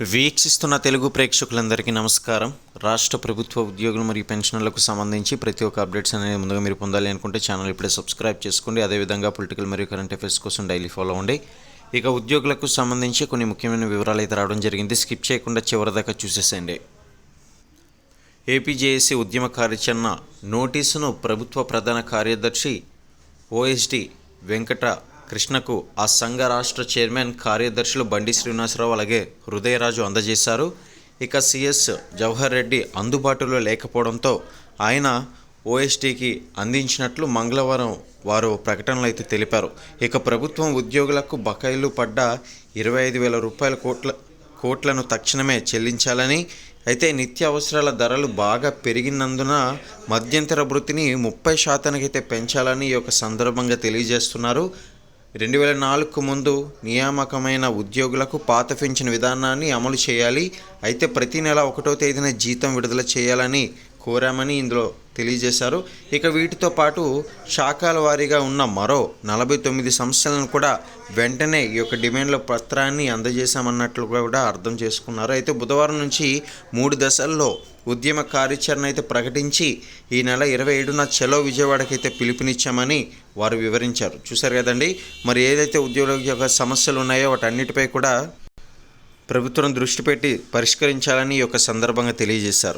వీక్షిస్తున్న తెలుగు ప్రేక్షకులందరికీ నమస్కారం. రాష్ట్ర ప్రభుత్వ ఉద్యోగులు మరియు పెన్షనర్లకు సంబంధించి ప్రతి ఒక్క అప్డేట్స్ అనేది ముందుగా మీరు పొందాలి అనుకుంటే ఛానల్ ఇప్పుడే సబ్స్క్రైబ్ చేసుకోండి. అదేవిధంగా పొలిటికల్ మరియు కరెంట్ అఫైర్స్ కోసం డైలీ ఫాలో అవ్వండి. ఇక ఉద్యోగులకు సంబంధించి కొన్ని ముఖ్యమైన వివరాలు అయితే రావడం జరిగింది. స్కిప్ చేయకుండా చివరిదాకా చూసేసేయండి. ఏపీజేఏసీ ఉద్యమ కార్యాచరణ నోటీసును ప్రభుత్వ ప్రధాన కార్యదర్శి ఓఎస్డి వెంకట కృష్ణకు ఆ సంఘ రాష్ట్ర చైర్మన్ కార్యదర్శులు బండి శ్రీనివాసరావు అలాగే హృదయరాజు అందజేశారు. ఇక సిఎస్ జవహర్ రెడ్డి అందుబాటులో లేకపోవడంతో ఆయన ఓఎస్టీకి అందించినట్లు మంగళవారం వారు ప్రకటనలు అయితే తెలిపారు. ఇక ప్రభుత్వం ఉద్యోగులకు బకాయిలు పడ్డ ఇరవై ఐదు వేల రూపాయల కోట్ల కోట్లను తక్షణమే చెల్లించాలని అయితే నిత్యావసరాల ధరలు బాగా పెరిగినందున మధ్యంతర వృత్తిని ముప్పై శాతానికైతే పెంచాలని ఈ యొక్క సందర్భంగా తెలియజేస్తున్నారు. రెండు వేల నాలుగుకు ముందు నియామకమైన ఉద్యోగులకు పాత పెన్షన్ విధానాన్ని అమలు చేయాలి. అయితే ప్రతి నెల ఒకటో తేదీన జీతం విడుదల చేయాలని కోరామని ఇందులో తెలియజేశారు. ఇక వీటితో పాటు శాఖల వారీగా ఉన్న మరో నలభై తొమ్మిది సంస్థలను కూడా వెంటనే ఈ యొక్క డిమాండ్ల పత్రాన్ని అందజేశామన్నట్లు కూడా అర్థం చేసుకున్నారు. అయితే బుధవారం నుంచి మూడు దశల్లో ఉద్యమ కార్యాచరణ అయితే ప్రకటించి ఈ నెల ఇరవై ఏడున చలో విజయవాడకైతే పిలుపునిచ్చామని వారు వివరించారు. చూశారు కదండి? మరి ఏదైతే ఉద్యోగుల యొక్క సమస్యలు ఉన్నాయో వాటన్నిటిపై కూడా ప్రభుత్వం దృష్టి పెట్టి పరిష్కరించాలని ఈ యొక్క సందర్భంగా తెలియజేశారు.